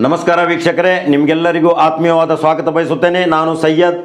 ನಮಸ್ಕಾರ ವೀಕ್ಷಕರೇ ನಿಮಗೆಲ್ಲರಿಗೂ ಆತ್ಮೀಯವಾದ ಸ್ವಾಗತ ಬಯಸುತ್ತೇನೆ. ನಾನು ಸಯ್ಯದ್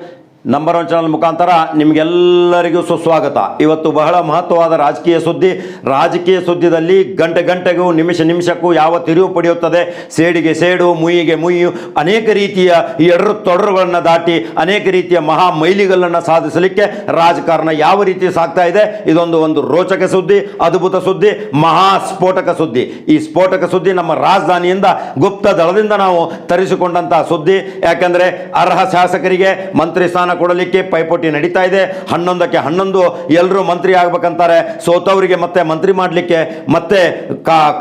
ನಂಬರ್ ಒನ್ ಚಾನಲ್ ಮುಖಾಂತರ ನಿಮಗೆಲ್ಲರಿಗೂ ಸುಸ್ವಾಗತ. ಇವತ್ತು ಬಹಳ ಮಹತ್ವವಾದ ರಾಜಕೀಯ ಸುದ್ದಿ. ರಾಜಕೀಯ ಸುದ್ದಿದಲ್ಲಿ ಗಂಟೆ ಗಂಟೆಗೂ, ನಿಮಿಷ ನಿಮಿಷಕ್ಕೂ ಯಾವ ತಿರುವು ಪಡೆಯುತ್ತದೆ? ಸೇಡಿಗೆ ಸೇಡು ಮುಯಿಗೆ ಮುಯ್ಯು, ಅನೇಕ ರೀತಿಯ ಎಡರು ತೊಡರುಗಳನ್ನು ದಾಟಿ, ಅನೇಕ ರೀತಿಯ ಮಹಾ ಮೈಲಿಗಲ್ಲನ್ನು ಸಾಧಿಸಲಿಕ್ಕೆ ರಾಜಕಾರಣ ಯಾವ ರೀತಿ ಸಾಗ್ತಾ ಇದೆ? ಇದೊಂದು ಒಂದು ರೋಚಕ ಸುದ್ದಿ, ಅದ್ಭುತ ಸುದ್ದಿ, ಮಹಾ ಸ್ಫೋಟಕ ಸುದ್ದಿ. ಈ ಸ್ಫೋಟಕ ಸುದ್ದಿ ನಮ್ಮ ರಾಜಧಾನಿಯಿಂದ ಗುಪ್ತ ದಳದಿಂದ ನಾವು ತರಿಸಿಕೊಂಡಂತಹ ಸುದ್ದಿ. ಯಾಕೆಂದರೆ ಅರ್ಹ ಶಾಸಕರಿಗೆ, ಮಂತ್ರಿ ಸ್ಥಾನ ಕೊಡಲಿಕ್ಕೆ ಪೈಪೋಟಿ ನಡೀತಾ ಇದೆ. ಹನ್ನೊಂದಕ್ಕೆ ಹನ್ನೊಂದು ಎಲ್ಲರೂ ಮಂತ್ರಿ ಆಗ್ಬೇಕಂತಾರೆ. ಸೋತವರಿಗೆ ಮತ್ತೆ ಮಂತ್ರಿ ಮಾಡಲಿಕ್ಕೆ ಮತ್ತೆ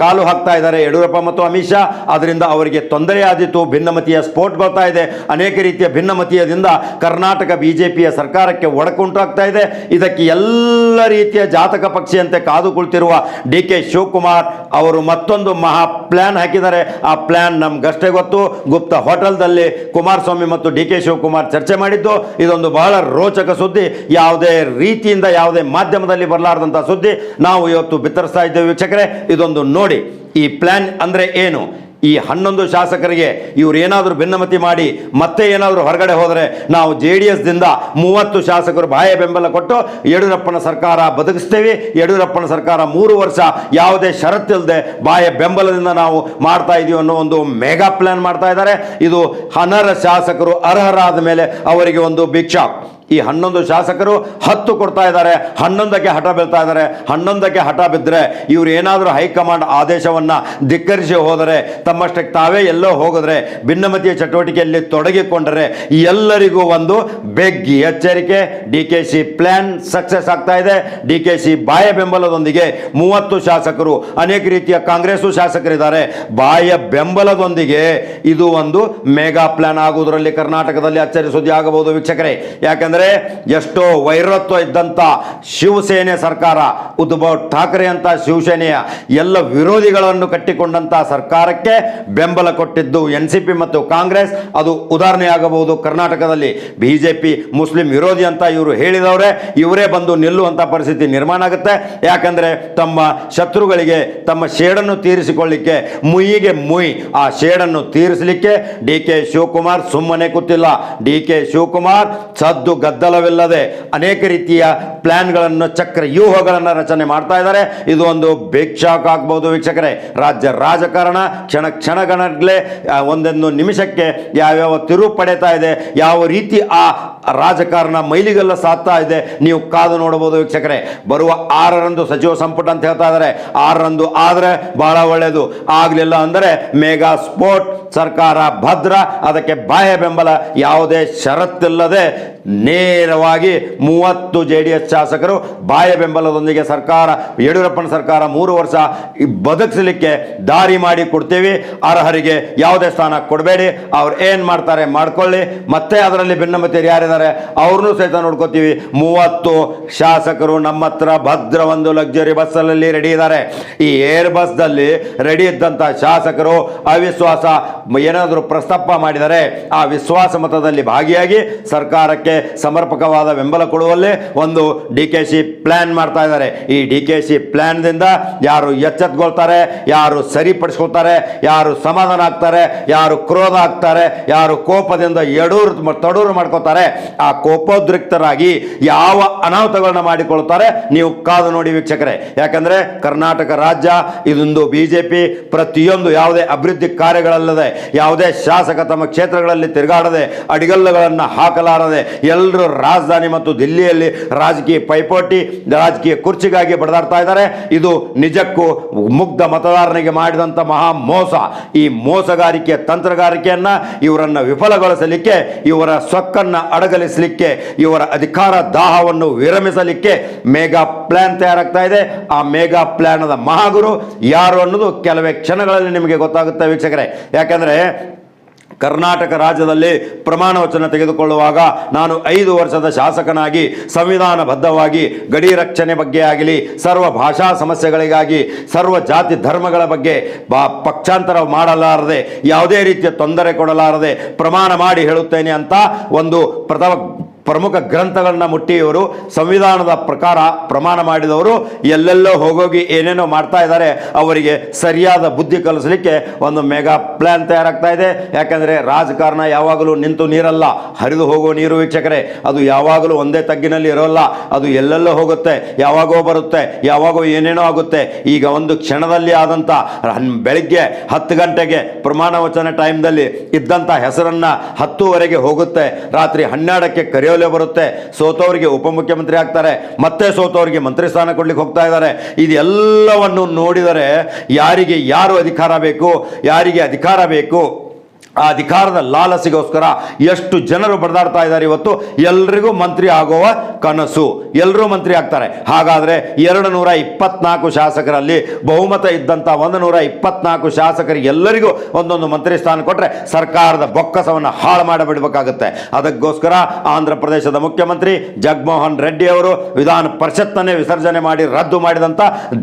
ಕಾಲು ಹಾಕ್ತಾ ಇದ್ದಾರೆ ಯಡಿಯೂರಪ್ಪ ಮತ್ತು ಅಮಿತ್ ಶಾ. ಅದರಿಂದ ಅವರಿಗೆ ತೊಂದರೆ ಆದಿತ್ತು ಭಿನ್ನಮತೀಯ ಸ್ಫೋಟ್ ಬರ್ತಾ ಇದೆ. ಅನೇಕ ರೀತಿಯ ಭಿನ್ನಮತೀಯದಿಂದ ಕರ್ನಾಟಕ ಬಿಜೆಪಿಯ ಸರ್ಕಾರಕ್ಕೆ ಒಡಕುಂಟಾಗ್ತಾ ಇದೆ. ಇದಕ್ಕೆ ಎಲ್ಲ ರೀತಿಯ ಜಾತಕ ಪಕ್ಷಿಯಂತೆ ಕಾದು ಕುಳಿತಿರುವ ಡಿ ಕೆ ಶಿವಕುಮಾರ್ ಅವರು ಮತ್ತೊಂದು ಮಹಾ ಪ್ಲಾನ್ ಹಾಕಿದ್ದಾರೆ. ಆ ಪ್ಲಾನ್ ನಮ್ಗಷ್ಟೇ ಗೊತ್ತು. ಗುಪ್ತ ಹೋಟೆಲ್ದಲ್ಲಿ ಕುಮಾರಸ್ವಾಮಿ ಮತ್ತು ಡಿ ಕೆ ಶಿವಕುಮಾರ್ ಚರ್ಚೆ ಮಾಡಿದ್ದು. ಇದೊಂದು ಬಹಳ ರೋಚಕ ಸುದ್ದಿ, ಯಾವುದೇ ರೀತಿಯಿಂದ ಯಾವುದೇ ಮಾಧ್ಯಮದಲ್ಲಿ ಬರಲಾರದಂಥ ಸುದ್ದಿ ನಾವು ಇವತ್ತು ಬಿತ್ತರಿಸ್ತಾ ಇದ್ದೇವೆ ವೀಕ್ಷಕರೇ. ಇದೊಂದು ನೋಡಿ. ಈ ಪ್ಲಾನ್ ಅಂದರೆ ಏನು? ಈ ಹನ್ನೊಂದು ಶಾಸಕರಿಗೆ ಇವರು ಏನಾದರೂ ಭಿನ್ನಮತಿ ಮಾಡಿ ಮತ್ತೆ ಏನಾದರೂ ಹೊರಗಡೆ ಹೋದರೆ ನಾವು ಜೆ ಡಿ ಎಸ್ದಿಂದ ಮೂವತ್ತು ಶಾಸಕರು ಬಾಹ್ಯ ಬೆಂಬಲ ಕೊಟ್ಟು ಯಡಿಯೂರಪ್ಪನ ಸರ್ಕಾರ ಬದುಕಿಸ್ತೇವೆ. ಯಡಿಯೂರಪ್ಪನ ಸರ್ಕಾರ ಮೂರು ವರ್ಷ ಯಾವುದೇ ಷರತ್ತಿಲ್ಲದೆ ಬಾಹ್ಯ ಬೆಂಬಲದಿಂದ ನಾವು ಮಾಡ್ತಾ ಇದೀವಿ ಅನ್ನೋ ಒಂದು ಮೆಗಾ ಪ್ಲ್ಯಾನ್ ಮಾಡ್ತಾ ಇದ್ದಾರೆ. ಇದು ಅನರ್ಹ ಶಾಸಕರು ಅರ್ಹರಾದ ಮೇಲೆ ಅವರಿಗೆ ಒಂದು ಭಿಕ್ಷಾ. ಈ ಹನ್ನೊಂದು ಶಾಸಕರು ಹತ್ತು ಕೊಡ್ತಾ ಇದ್ದಾರೆ. ಹನ್ನೊಂದಕ್ಕೆ ಹಠ ಬೀಳ್ತಾ ಇದ್ದಾರೆ. ಹನ್ನೊಂದಕ್ಕೆ ಹಠ ಬಿದ್ದರೆ ಇವರು ಏನಾದರೂ ಹೈಕಮಾಂಡ್ ಆದೇಶವನ್ನು ಧಿಕ್ಕರಿಸಿ ಹೋದರೆ, ತಮ್ಮಷ್ಟಕ್ಕೆ ತಾವೇ ಎಲ್ಲೋ ಹೋಗಿದ್ರೆ, ಭಿನ್ನಮತೀಯ ಚಟುವಟಿಕೆಯಲ್ಲಿ ತೊಡಗಿಕೊಂಡರೆ ಎಲ್ಲರಿಗೂ ಒಂದು ಬೆಗ್ಗಿ ಎಚ್ಚರಿಕೆ. D K C plan success ಆಗ್ತಾ ಇದೆ. ಡಿ ಕೆ ಸಿ ಬಾಹ್ಯ ಬೆಂಬಲದೊಂದಿಗೆ ಮೂವತ್ತು ಶಾಸಕರು, ಅನೇಕ ರೀತಿಯ ಕಾಂಗ್ರೆಸ್ಸು ಶಾಸಕರಿದ್ದಾರೆ. ಬಾಯ ಬೆಂಬಲದೊಂದಿಗೆ ಇದು ಒಂದು ಮೆಗಾ ಪ್ಲಾನ್ ಆಗುವುದರಲ್ಲಿ ಕರ್ನಾಟಕದಲ್ಲಿ ಅಚ್ಚರಿ ಸುದ್ದಿ ಆಗಬಹುದು ವೀಕ್ಷಕರೇ. ಯಾಕಂದ್ರೆ ಎಷ್ಟೋ ವೈರತ್ವ ಇದ್ದಂಥ ಶಿವಸೇನೆ ಸರ್ಕಾರ, ಉದ್ಧವ್ ಠಾಕ್ರೆ ಅಂತ ಶಿವಸೇನೆಯ ಎಲ್ಲ ವಿರೋಧಿಗಳನ್ನು ಕಟ್ಟಿಕೊಂಡಂತ ಸರ್ಕಾರಕ್ಕೆ ಬೆಂಬಲ ಕೊಟ್ಟಿದ್ದು ಎನ್ ಮತ್ತು ಕಾಂಗ್ರೆಸ್. ಅದು ಉದಾಹರಣೆ ಆಗಬಹುದು ಕರ್ನಾಟಕದಲ್ಲಿ ಬಿಜೆಪಿ ಮುಸ್ಲಿಂ ವಿರೋಧಿ ಅಂತ ಇವರು ಹೇಳಿದವರೇ. ಇವರೇ ಬಂದು ನಿಲ್ಲುವಂಥ ಪರಿಸ್ಥಿತಿ ನಿರ್ಮಾಣ ಆಗುತ್ತೆ. ಯಾಕಂದ್ರೆ ತಮ್ಮ ಶತ್ರುಗಳಿಗೆ, ತಮ್ಮ ಶೇಡನ್ನು ತೀರಿಸಿಕೊಳ್ಳಿಕ್ಕೆ ಮುಯಿಗೆ ಮುಯಿ ಆ ಶೇಡನ್ನು ತೀರಿಸಲಿಕ್ಕೆ ಡಿ ಕೆ ಶಿವಕುಮಾರ್ ಸುಮ್ಮನೆ ಕೂತಿಲ್ಲ. ಡಿ ಕೆ ಶಿವಕುಮಾರ್ ಸದ್ದು ಗದ್ದಲವಿಲ್ಲದೆ ಅನೇಕ ರೀತಿಯ ಪ್ಲ್ಯಾನ್ಗಳನ್ನು ಚಕ್ರ ವ್ಯೂಹಗಳನ್ನು ರಚನೆ ಮಾಡ್ತಾ ಇದ್ದಾರೆ. ಇದು ಒಂದು ಭಿಕ್ಷಾಕ್ ಆಗ್ಬೋದು ವೀಕ್ಷಕರೇ. ರಾಜ್ಯ ರಾಜಕಾರಣ ಕ್ಷಣ ಕ್ಷಣಗಣಗ್ಲೆ ಒಂದೊಂದು ನಿಮಿಷಕ್ಕೆ ಯಾವ್ಯಾವ ತಿರುವು ಪಡೀತಾ ಇದೆ, ಯಾವ ರೀತಿ ಆ ರಾಜಕಾರಣ ಮೈಲಿಗೆಲ್ಲ ಸಾತ್ತಾ ಇದೆ, ನೀವು ಕಾದು ನೋಡಬಹುದು ವೀಕ್ಷಕರೇ. ಬರುವ ಆರರಂದು ಸಚಿವ ಸಂಪುಟ ಅಂತ ಹೇಳ್ತಾ ಇದ್ದಾರೆ. ಆರರಂದು ಆದರೆ ಬಹಳ ಒಳ್ಳೆಯದು ಆಗಲಿಲ್ಲ ಅಂದರೆ ಮೇಗಾ ಸ್ಪೋರ್ಟ್ ಸರ್ಕಾರ ಭದ್ರ, ಅದಕ್ಕೆ ಬಾಹ್ಯ ಬೆಂಬಲ, ಯಾವುದೇ ಷರತ್ತಿಲ್ಲದೆ ನೇರವಾಗಿ ಮೂವತ್ತು ಜೆ ಡಿ ಎಸ್ ಶಾಸಕರು ಬಾಯ ಬೆಂಬಲದೊಂದಿಗೆ ಸರ್ಕಾರ, ಯಡಿಯೂರಪ್ಪನ ಸರ್ಕಾರ ಮೂರು ವರ್ಷ ಬದುಕಿಸಲಿಕ್ಕೆ ದಾರಿ ಮಾಡಿ ಕೊಡ್ತೀವಿ. ಅರ್ಹರಿಗೆ ಯಾವುದೇ ಸ್ಥಾನ ಕೊಡಬೇಡಿ. ಅವ್ರು ಏನು ಮಾಡ್ತಾರೆ ಮಾಡ್ಕೊಳ್ಳಿ. ಮತ್ತೆ ಅದರಲ್ಲಿ ಭಿನ್ನಮತಿಯರು ಯಾರಿದ್ದಾರೆ? ಅವ್ರನ್ನೂ ಸಹಿತ ನೋಡ್ಕೋತೀವಿ. ಮೂವತ್ತು ಶಾಸಕರು ನಮ್ಮ ಹತ್ರ ಭದ್ರ ಒಂದು ಲಕ್ಸುರಿ ಬಸ್ಸಲ್ಲಿ ರೆಡಿ ಇದ್ದಾರೆ. ಈ ಏರ್ ಬಸ್ದಲ್ಲಿ ರೆಡಿ ಇದ್ದಂಥ ಶಾಸಕರು ಅವಿಶ್ವಾಸ ಏನಾದರೂ ಪ್ರಸ್ತಾಪ ಮಾಡಿದರೆ ಆ ವಿಶ್ವಾಸ ಮತದಲ್ಲಿ ಭಾಗಿಯಾಗಿ ಸರ್ಕಾರಕ್ಕೆ ಸಮರ್ಪಕವಾದ ಬೆಂಬಲ ಕೊಡುವಲ್ಲಿ ಒಂದು ಡಿ ಕೆ ಸಿ ಪ್ಲ್ಯಾನ್ ಮಾಡ್ತಾ ಇದ್ದಾರೆ. ಈ ಡಿ ಕೆ ಸಿ ಪ್ಲ್ಯಾನ್ದಿಂದ ಯಾರು ಎಚ್ಚೆತ್ಕೊಳ್ತಾರೆ, ಯಾರು ಸರಿಪಡಿಸ್ಕೊಳ್ತಾರೆ, ಯಾರು ಸಮಾಧಾನ ಆಗ್ತಾರೆ, ಯಾರು ಕ್ರೋಧ ಆಗ್ತಾರೆ, ಯಾರು ಕೋಪದಿಂದ ಎಡೂರು ತಡೂರು ಮಾಡ್ಕೋತಾರೆ ಆ ಕೋಪೋದ್ರಿಕ್ತರಾಗಿ ಯಾವ ಅನಾಹುತಗಳನ್ನ ಮಾಡಿಕೊಳ್ತಾರೆ ನೀವು ಕಾದು ನೋಡಿ ವೀಕ್ಷಕರೇ. ಯಾಕಂದ್ರೆ ಕರ್ನಾಟಕ ರಾಜ್ಯ, ಇದೊಂದು ಬಿ ಜೆ ಪಿ ಪ್ರತಿಯೊಂದು ಯಾವುದೇ ಅಭಿವೃದ್ಧಿ ಕಾರ್ಯಗಳಲ್ಲದೆ, ಯಾವುದೇ ಶಾಸಕ ತಮ್ಮ ಕ್ಷೇತ್ರಗಳಲ್ಲಿ ತಿರುಗಾಡದೆ, ಅಡಿಗಲ್ಲುಗಳನ್ನು ಹಾಕಲಾರದೆ ಎಲ್ಲರೂ ರಾಜಧಾನಿ ಮತ್ತು ದಿಲ್ಲಿಯಲ್ಲಿ ರಾಜಕೀಯ ಪೈಪೋಟಿ, ರಾಜಕೀಯ ಕುರ್ಚಿಗಾಗಿ ಬಡದಾಡ್ತಾ ಇದ್ದಾರೆ. ಇದು ನಿಜಕ್ಕೂ ಮುಗ್ಧ ಮತದಾರನಿಗೆ ಮಾಡಿದಂಥ ಮಹಾ ಮೋಸ. ಈ ಮೋಸಗಾರಿಕೆ ತಂತ್ರಗಾರಿಕೆಯನ್ನು ಇವರನ್ನ ವಿಫಲಗೊಳಿಸಲಿಕ್ಕೆ, ಇವರ ಸೊಕ್ಕನ್ನು ಅಡಗಲಿಸಲಿಕ್ಕೆ, ಇವರ ಅಧಿಕಾರ ದಾಹವನ್ನು ವಿರಮಿಸಲಿಕ್ಕೆ ಮೇಗಾ ಪ್ಲ್ಯಾನ್ ತಯಾರಾಗ್ತಾ ಇದೆ. ಆ ಮೇಗಾ ಪ್ಲ್ಯಾನದ ಮಹಾಗುರು ಯಾರು ಅನ್ನೋದು ಕೆಲವೇ ಕ್ಷಣಗಳಲ್ಲಿ ನಿಮಗೆ ಗೊತ್ತಾಗುತ್ತೆ ವೀಕ್ಷಕರೇ. ಯಾಕಂದ್ರೆ ಕರ್ನಾಟಕ ರಾಜ್ಯದಲ್ಲಿ ಪ್ರಮಾಣ ವಚನ ತೆಗೆದುಕೊಳ್ಳುವಾಗ ನಾನು ಐದು ವರ್ಷದ ಶಾಸಕನಾಗಿ ಸಂವಿಧಾನಬದ್ಧವಾಗಿ ಗಡಿ ರಕ್ಷಣೆ ಬಗ್ಗೆ ಆಗಲಿ, ಸರ್ವ ಭಾಷಾ ಸಮಸ್ಯೆಗಳಿಗಾಗಿ, ಸರ್ವ ಜಾತಿ ಧರ್ಮಗಳ ಬಗ್ಗೆ ಪಕ್ಷಾಂತರ ಮಾಡಲಾರದೆ, ಯಾವುದೇ ರೀತಿಯ ತೊಂದರೆ ಕೊಡಲಾರದೆ ಪ್ರಮಾಣ ಮಾಡಿ ಹೇಳುತ್ತೇನೆ ಅಂತ ಒಂದು ಪ್ರಥಮ ಪ್ರಮುಖ ಗ್ರಂಥಗಳನ್ನ ಮುಟ್ಟಿ ಇವರು ಸಂವಿಧಾನದ ಪ್ರಕಾರ ಪ್ರಮಾಣ ಮಾಡಿದವರು, ಎಲ್ಲೆಲ್ಲೋ ಹೋಗೋಗಿ ಏನೇನೋ ಮಾಡ್ತಾ ಇದ್ದಾರೆ, ಅವರಿಗೆ ಸರಿಯಾದ ಬುದ್ಧಿ ಕಲಿಸಲಿಕ್ಕೆ ಒಂದು ಮೆಗಾ ಪ್ಲಾನ್ ತಯಾರಾಗ್ತಾ ಇದೆ. ಯಾಕಂದ್ರೆ ರಾಜಕಾರಣ ಯಾವಾಗಲೂ ನಿಂತು ನೀರಲ್ಲ, ಹರಿದು ಹೋಗೋ ನೀರು ವೀಕ್ಷಕರೇ, ಅದು ಯಾವಾಗಲೂ ಒಂದೇ ತಗ್ಗಿನಲ್ಲಿ ಇರೋಲ್ಲ, ಅದು ಎಲ್ಲೆಲ್ಲೋ ಹೋಗುತ್ತೆ, ಯಾವಾಗೋ ಬರುತ್ತೆ, ಯಾವಾಗೋ ಏನೇನೋ ಆಗುತ್ತೆ. ಈಗ ಒಂದು ಕ್ಷಣದಲ್ಲಿ ಆದಂಥ ಬೆಳಿಗ್ಗೆ ಹತ್ತು ಗಂಟೆಗೆ ಪ್ರಮಾಣ ವಚನ ಟೈಮ್ದಲ್ಲಿ ಇದ್ದಂಥ ಹೆಸರನ್ನ ಹತ್ತುವರೆಗೆ ಹೋಗುತ್ತೆ, ರಾತ್ರಿ ಹನ್ನೆರಡಕ್ಕೆ ಕರೆಯೋಲೆ ಬರುತ್ತೆ. ಸೋತವರಿಗೆ ಉಪಮುಖ್ಯಮಂತ್ರಿ ಆಗ್ತಾರೆ. ಮತ್ತೆ ಸೋತವರಿಗೆ ಮಂತ್ರಿ ಸ್ಥಾನ ಕೊಡ್ಲಿಕ್ಕೆ ಹೋಗ್ತಾ ಇದ್ದಾರೆ. ಇದೆಲ್ಲವನ್ನು ನೋಡಿದರೆ ಯಾರಿಗೆ ಯಾರು ಅಧಿಕಾರ ಬೇಕು, ಯಾರಿಗೆ ಅಧಿಕಾರ ಬೇಕು? ಆ ಅಧಿಕಾರದ ಲಾಲಸಿಗೋಸ್ಕರ ಎಷ್ಟು ಜನರು ಬಡದಾಡ್ತಾ ಇದ್ದಾರೆ ಇವತ್ತು, ಎಲ್ರಿಗೂ ಮಂತ್ರಿ ಆಗುವ ಕನಸು. ಎಲ್ಲರೂ ಮಂತ್ರಿ ಆಗ್ತಾರೆ. ಹಾಗಾದರೆ ಎರಡು ನೂರ ಇಪ್ಪತ್ನಾಲ್ಕು ಶಾಸಕರಲ್ಲಿ ಬಹುಮತ ಇದ್ದಂಥ ಒಂದು ನೂರ ಇಪ್ಪತ್ನಾಲ್ಕು ಶಾಸಕರಿಗೆ ಎಲ್ಲರಿಗೂ ಒಂದೊಂದು ಮಂತ್ರಿ ಸ್ಥಾನ ಕೊಟ್ಟರೆ ಸರ್ಕಾರದ ಬೊಕ್ಕಸವನ್ನು ಹಾಳು ಮಾಡಿಬಿಡಬೇಕಾಗುತ್ತೆ. ಅದಕ್ಕೋಸ್ಕರ ಆಂಧ್ರ ಪ್ರದೇಶದ ಮುಖ್ಯಮಂತ್ರಿ ಜಗನ್ಮೋಹನ್ ರೆಡ್ಡಿ ಅವರು ವಿಧಾನ ಪರಿಷತ್ತನ್ನೇ ವಿಸರ್ಜನೆ ಮಾಡಿ ರದ್ದು ಮಾಡಿದಂಥ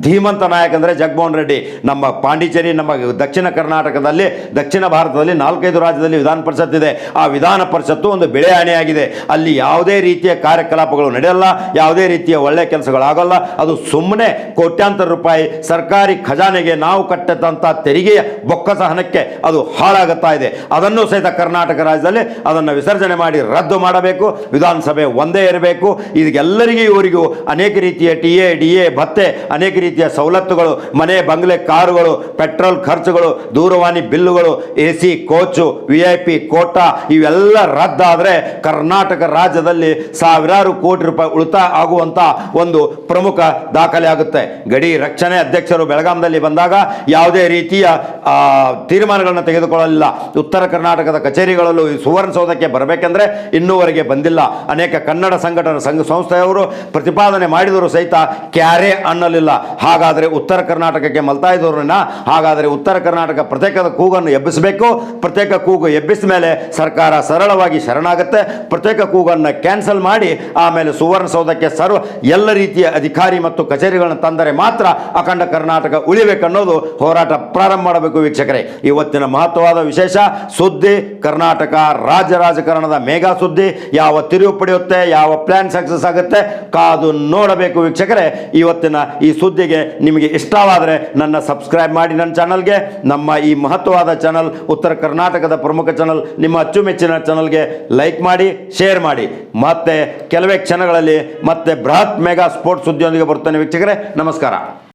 ಧೀಮಂತ ನಾಯಕ ಅಂದರೆ ಜಗನ್ಮೋಹನ್ ರೆಡ್ಡಿ. ನಮ್ಮ ಪಾಂಡಿಚೇರಿ, ನಮ್ಮ ದಕ್ಷಿಣ ಕರ್ನಾಟಕದಲ್ಲಿ, ದಕ್ಷಿಣ ಭಾರತದಲ್ಲಿ ನಾಲ್ಕೈದು ರಾಜ್ಯದಲ್ಲಿ ವಿಧಾನ ಪರಿಷತ್ ಇದೆ. ಆ ವಿಧಾನ ಪರಿಷತ್ತು ಒಂದು ಬೆಳೆ ಹಾನಿಯಾಗಿದೆ ಅಲ್ಲಿ ಯಾವುದೇ ರೀತಿಯ ಕಾರ್ಯಕಲಾಪಗಳು ನಡೆಯಲ್ಲ, ಯಾವುದೇ ರೀತಿಯ ಒಳ್ಳೆ ಕೆಲಸಗಳಾಗಲ್ಲ. ಅದು ಸುಮ್ಮನೆ ಕೋಟ್ಯಾಂತರ ರೂಪಾಯಿ ಸರ್ಕಾರಿ ಖಜಾನೆಗೆ ನಾವು ಕಟ್ಟದಂಥ ತೆರಿಗೆಯ ಬೊಕ್ಕಸ ಹಣಕ್ಕೆ ಅದು ಹಾಳಾಗುತ್ತಾ ಇದೆ. ಅದನ್ನು ಸಹಿತ ಕರ್ನಾಟಕ ರಾಜ್ಯದಲ್ಲಿ ಅದನ್ನು ವಿಸರ್ಜನೆ ಮಾಡಿ ರದ್ದು ಮಾಡಬೇಕು. ವಿಧಾನಸಭೆ ಒಂದೇ ಇರಬೇಕು. ಇದಕ್ಕೆಲ್ಲರಿಗೂ ಇವರಿಗೂ ಅನೇಕ ರೀತಿಯ ಟಿ ಎ, ಡಿ ಎ, ಭತ್ತೆ, ಅನೇಕ ರೀತಿಯ ಸವಲತ್ತುಗಳು, ಮನೆ, ಬಂಗ್ಲೆ, ಕಾರುಗಳು, ಪೆಟ್ರೋಲ್ ಖರ್ಚುಗಳು, ದೂರವಾಣಿ ಬಿಲ್ಲುಗಳು, A C coach V I P quota ಇವೆಲ್ಲ ರದ್ದಾದರೆ ಕರ್ನಾಟಕ ರಾಜ್ಯದಲ್ಲಿ ಸಾವಿರಾರು ಕೋಟಿ ರೂಪಾಯಿ ಉಳಿತಾಯ ಆಗುವಂಥ ಒಂದು ಪ್ರಮುಖ ದಾಖಲೆ ಆಗುತ್ತೆ. ಗಡಿ ರಕ್ಷಣೆ ಅಧ್ಯಕ್ಷರು ಬೆಳಗಾಂದಲ್ಲಿ ಬಂದಾಗ ಯಾವುದೇ ರೀತಿಯ ತೀರ್ಮಾನಗಳನ್ನು ತೆಗೆದುಕೊಳ್ಳಲಿಲ್ಲ. ಉತ್ತರ ಕರ್ನಾಟಕದ ಕಚೇರಿಗಳಲ್ಲೂ ಈ ಸುವರ್ಣಸೌಧಕ್ಕೆ ಬರಬೇಕೆಂದ್ರೆ ಇನ್ನೂವರೆಗೆ ಬಂದಿಲ್ಲ. ಅನೇಕ ಕನ್ನಡ ಸಂಘಟನಾ ಸಂಘ ಸಂಸ್ಥೆಯವರು ಪ್ರತಿಪಾದನೆ ಮಾಡಿದರೂ ಸಹಿತ ಕ್ಯಾರೆ ಅನ್ನಲಿಲ್ಲ. ಹಾಗಾದರೆ ಉತ್ತರ ಕರ್ನಾಟಕಕ್ಕೆ ಮಲ್ತಾಯಿದವ್ರನ್ನ ಹಾಗಾದರೆ ಉತ್ತರ ಕರ್ನಾಟಕ ಪ್ರತ್ಯೇಕದ ಕೂಗನ್ನು ಎಬ್ಬಿಸಬೇಕು ಪ್ರತ್ಯೇಕ ಕೂಗು ಎಬ್ಬಿಸಿದ ಮೇಲೆ ಸರ್ಕಾರ ಸರಳವಾಗಿ ಶರಣಾಗುತ್ತೆ. ಪ್ರತ್ಯೇಕ ಕೂಗನ್ನು ಕ್ಯಾನ್ಸಲ್ ಮಾಡಿ ಆಮೇಲೆ ಸುವರ್ಣಸೌಧಕ್ಕೆ ಸರ್ವ ಎಲ್ಲ ರೀತಿಯ ಅಧಿಕಾರಿ ಮತ್ತು ಕಚೇರಿಗಳನ್ನು ತಂದರೆ ಮಾತ್ರ ಅಖಂಡ ಕರ್ನಾಟಕ ಉಳಿಬೇಕನ್ನೋದು ಹೋರಾಟ ಪ್ರಾರಂಭ ಮಾಡಬೇಕು ವೀಕ್ಷಕರೇ. ಇವತ್ತಿನ ಮಹತ್ವವಾದ ವಿಶೇಷ, ಸುದ್ದಿ, ಕರ್ನಾಟಕ ರಾಜ್ಯ ರಾಜಕಾರಣದ ಮೇಘಾ ಸುದ್ದಿ. ಯಾವ ತಿರುವು ಪಡೆಯುತ್ತೆ, ಯಾವ ಪ್ಲಾನ್ ಸಕ್ಸಸ್ ಆಗುತ್ತೆ ಕಾದು ನೋಡಬೇಕು ವೀಕ್ಷಕರೇ. ಇವತ್ತಿನ ಈ ಸುದ್ದಿಗೆ ನಿಮಗೆ ಇಷ್ಟವಾದರೆ ನನ್ನ ಸಬ್ಸ್ಕ್ರೈಬ್ ಮಾಡಿ ನನ್ನ ಚಾನಲ್ಗೆ ನಮ್ಮ ಈ ಮಹತ್ವವಾದ ಚಾನಲ್ ಉತ್ತರ ಕರ್ನಾಟಕದ ಪ್ರಮುಖ ಚಾನಲ್ ನಿಮ್ಮ ಅಚ್ಚುಮೆಚ್ಚಿನ ಚಾನಲ್ಗೆ ಲೈಕ್ ಮಾಡಿ ಶೇರ್ ಮಾಡಿ. ಮತ್ತೆ ಕೆಲವೇ ಕ್ಷಣಗಳಲ್ಲಿ ಮತ್ತೆ ಬೃಹತ್ ಮೆಗಾ ಸ್ಪೋರ್ಟ್ಸ್ ಸುದ್ದಿಯೊಂದಿಗೆ ಬರ್ತೇನೆ ವೀಕ್ಷಕರೇ. ನಮಸ್ಕಾರ.